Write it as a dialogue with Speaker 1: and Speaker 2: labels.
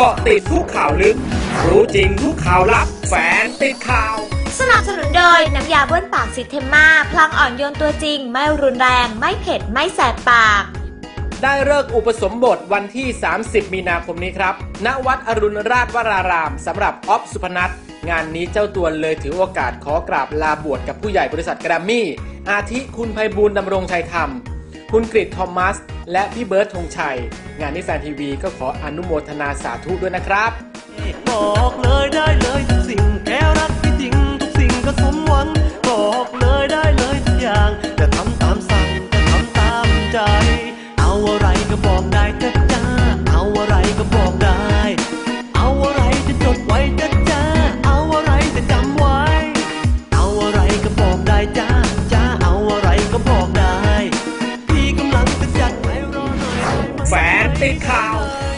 Speaker 1: กาะติดทุกข่าวลึก รู้จริงทุกข่าวลับแฟนติดข่าว
Speaker 2: สนับสนุนโดยน้ำยาบ้วนปากซิเทมมาพลังอ่อนโยนตัวจริง ไม่รุนแรง ไม่เผ็ด ไม่แสบปาก
Speaker 1: ได้เลิกษ์อุปสมบทวันที่ 30 มีนาคมนี้ครับ ณ วัดอรุณราชวรารามสำหรับออฟสุพนัทงานนี้เจ้าตัวเลยถือโอกาสขอกราบลาบวชกับผู้ใหญ่บริษัทแกรมมี่ อาทิคุณไพบูลย์ดำรงชัยธรรม คุณกริตทอมัส และพี่เบิร์ดธงชัย งานนี้แฟนทีวีก็ขออนุโมทนาสาธุด้วยนะครับ
Speaker 3: big cow.